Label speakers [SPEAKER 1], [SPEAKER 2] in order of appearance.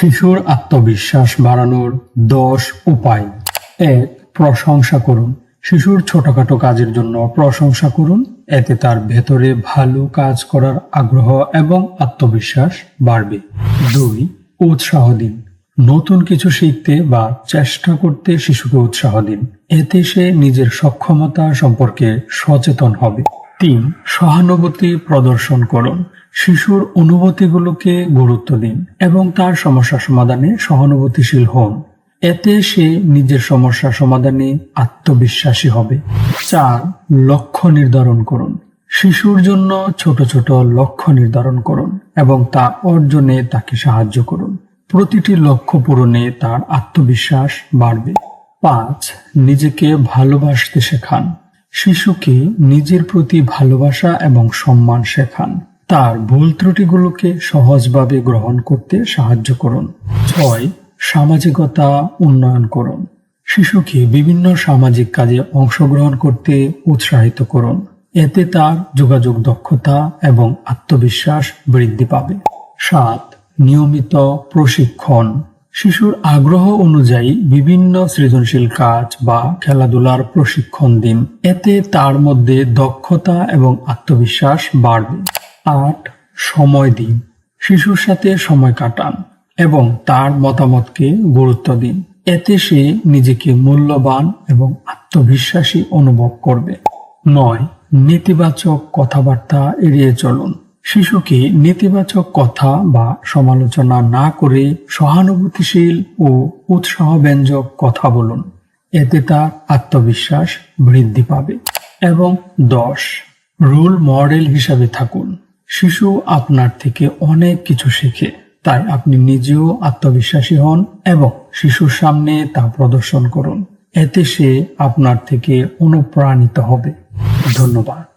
[SPEAKER 1] শিশুর আত্মবিশ্বাস বাড়ানোর দশ উপায়। এক প্রশংসা করুন। শিশুর ছোটখাটো কাজের জন্য প্রশংসা করুন। এতে তার ভেতরে ভালো কাজ করার আগ্রহ এবং আত্মবিশ্বাস বাড়বে। দুই, উৎসাহ দিন। নতুন কিছু শিখতে বা চেষ্টা করতে শিশুকে উৎসাহ দিন। এতে সে নিজের সক্ষমতা সম্পর্কে সচেতন হবে। তিন, সহানুভূতি প্রদর্শন করুন। শিশুর অনুভূতিগুলোকে গুরুত্ব দিন এবং তার সমস্যা সমাধানে সহানুভূতিশীল হন। এতে সে নিজের সমস্যা সমাধানে আত্মবিশ্বাসী হবে। চার, লক্ষ্য নির্ধারণ করুন। শিশুর জন্য ছোট ছোট লক্ষ্য নির্ধারণ করুন এবং তা অর্জনে তাকে সাহায্য করুন। প্রতিটি লক্ষ্য পূরণে তার আত্মবিশ্বাস বাড়বে। পাঁচ, নিজেকে ভালোবাসতে শেখান। শিশুকে নিজের প্রতি ভালোবাসা এবং সম্মান শেখান। তার ভুল ত্রুটিগুলোকে সহজভাবে গ্রহণ করতে সাহায্য করুন। ছয়, সামাজিকতা উন্নয়ন করুন। শিশুকে বিভিন্ন সামাজিক কাজে অংশগ্রহণ করতে উৎসাহিত করুন। এতে তার যোগাযোগ দক্ষতা এবং আত্মবিশ্বাস বৃদ্ধি পাবে। সাত, নিয়মিত প্রশিক্ষণ। শিশুর আগ্রহ অনুযায়ী বিভিন্ন সৃজনশীল কাজ বা খেলাধুলার প্রশিক্ষণ দিন। এতে তার মধ্যে দক্ষতা এবং আত্মবিশ্বাস বাড়বে। আট, সময় দিন। শিশুর সাথে সময় কাটান এবং তার মতামতকে গুরুত্ব দিন। এতে সে নিজেকে মূল্যবান এবং আত্মবিশ্বাসী অনুভব করবে। নয়, নেতিবাচক কথাবার্তা এড়িয়ে চলুন। শিশুকে নেতিবাচক কথা বা সমালোচনা না করে সহানুভূতিশীল ও উৎসাহব্যঞ্জক কথা বলুন। এতে তার আত্মবিশ্বাস বৃদ্ধি পাবে এবং দশ, রোল মডেল হিসাবে থাকুন। শিশু আপনার থেকে অনেক কিছু শেখে, তাই আপনি নিজেও আত্মবিশ্বাসী হন এবং শিশুর সামনে তা প্রদর্শন করুন। এতে সে আপনার থেকে অনুপ্রাণিত হবে। ধন্যবাদ।